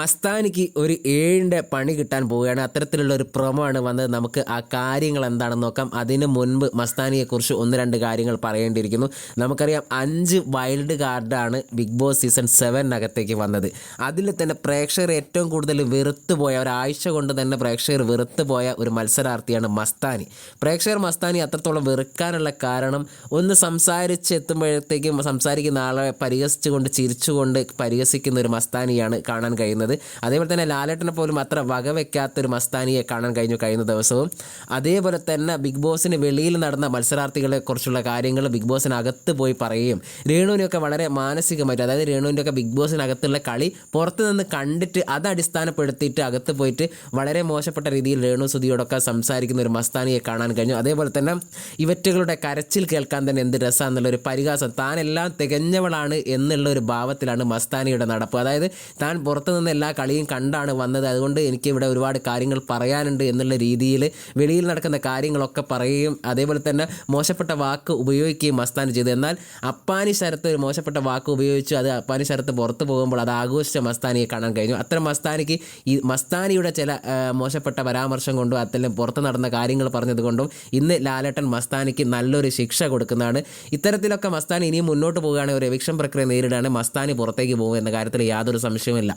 മസ്താനിക്ക് ഒരു ഏഴിന്റെ പണി കിട്ടാൻ പോവുകയാണ്. അത്തരത്തിലുള്ള ഒരു പ്രൊമോ ആണ് വന്നത്. നമുക്ക് ആ കാര്യങ്ങൾ എന്താണെന്ന് നോക്കാം. അതിന് മുൻപ് മസ്താനിയെക്കുറിച്ച് ഒന്ന് രണ്ട് കാര്യങ്ങൾ പറയേണ്ടിയിരിക്കുന്നു. നമുക്കറിയാം അഞ്ച് വൈൽഡ് കാർഡാണ് ബിഗ് ബോസ് സീസൺ സെവനകത്തേക്ക് വന്നത്. അതിൽ തന്നെ പ്രേക്ഷകർ ഏറ്റവും കൂടുതൽ വെറുത്തു പോയ ഒരാഴ്ച കൊണ്ട് തന്നെ പ്രേക്ഷകർ വെറുത്തു പോയ ഒരു മത്സരാർത്ഥിയാണ് മസ്താനി. പ്രേക്ഷകർ മസ്താനി അത്രത്തോളം വെറുക്കാനുള്ള കാരണം ഒന്ന് സംസാരിച്ച് എത്തുമ്പോഴത്തേക്കും സംസാരിക്കുന്ന ആളെ പരിഹസിച്ചുകൊണ്ട് ചിരിച്ചുകൊണ്ട് പരിഹസിക്കുന്ന ഒരു മസ്താനിയാണ് കാണാൻ കഴിയുന്നത്. അതേപോലെ തന്നെ ലാലേട്ടനെ പോലും അത്ര വകവെക്കാത്തൊരു മസ്താനിയെ കാണാൻ കഴിഞ്ഞു കഴിഞ്ഞ ദിവസവും. അതേപോലെ തന്നെ ബിഗ് ബോസിന് വെളിയിൽ നടന്ന മത്സരാർത്ഥികളെ കുറിച്ചുള്ള കാര്യങ്ങൾ ബിഗ് ബോസിനകത്ത് പോയി പറയുകയും രേണുവിനെയൊക്കെ വളരെ മാനസികമായിട്ട് അതായത് രേണുവിന്റെ ഒക്കെ ബിഗ് ബോസിനകത്തുള്ള കളി പുറത്ത് നിന്ന് കണ്ടിട്ട് അത് അടിസ്ഥാനപ്പെടുത്തിയിട്ട് അകത്ത് പോയിട്ട് വളരെ മോശപ്പെട്ട രീതിയിൽ രേണു സുധിയോടൊക്കെ സംസാരിക്കുന്ന ഒരു മസ്താനിയെ കാണാൻ കഴിഞ്ഞു. അതേപോലെ തന്നെ ഇവറ്റുകളുടെ കരച്ചിൽ കേൾക്കാൻ തന്നെ എന്ത് രസമാണെന്നുള്ള ഒരു പരിഹാസം. താനെല്ലാം തികഞ്ഞവളാണ് എന്നുള്ള ഒരു ഭാവത്തിലാണ് മസ്താനിയുടെ നടപ്പ്. അതായത് താൻ പുറത്തു നിന്ന് എല്ലാ കളിയും കണ്ടാണ് വന്നത്. അതുകൊണ്ട് എനിക്ക് ഇവിടെ ഒരുപാട് കാര്യങ്ങൾ പറയാനുണ്ട് എന്നുള്ള രീതിയിൽ വെളിയിൽ നടക്കുന്ന കാര്യങ്ങളൊക്കെ പറയുകയും അതേപോലെ തന്നെ മോശപ്പെട്ട വാക്ക് ഉപയോഗിക്കുകയും മസ്താൻ ചെയ്തു. എന്നാൽ അപ്പാനി ശരത്ത് ഒരു മോശപ്പെട്ട വാക്ക് ഉപയോഗിച്ചു. അത് അപ്പാനി ശരത്ത് പുറത്തു പോകുമ്പോൾ അത് ആഘോഷിച്ച മസ്താനിയെ കാണാൻ കഴിഞ്ഞു. അത്തരം മസ്താനിക്ക് ഈ മസ്താനിയുടെ ചില മോശപ്പെട്ട പരാമർശം കൊണ്ടും അത്തരം പുറത്ത് നടന്ന കാര്യങ്ങൾ പറഞ്ഞതുകൊണ്ടും ഇന്ന് ലാലേട്ടൻ മസ്താനിക്ക് നല്ലൊരു ശിക്ഷ കൊടുക്കുന്നതാണ്. ഇത്തരത്തിലൊക്കെ മസ്താനി ഇനിയും മുന്നോട്ട് പോകുകയാണെങ്കിൽ ഒരു എവിക്ഷൻ പ്രക്രിയ നേരിടാണ് മസ്താനി പുറത്തേക്ക് പോകും എന്ന കാര്യത്തിൽ യാതൊരു സംശയവുമില്ല.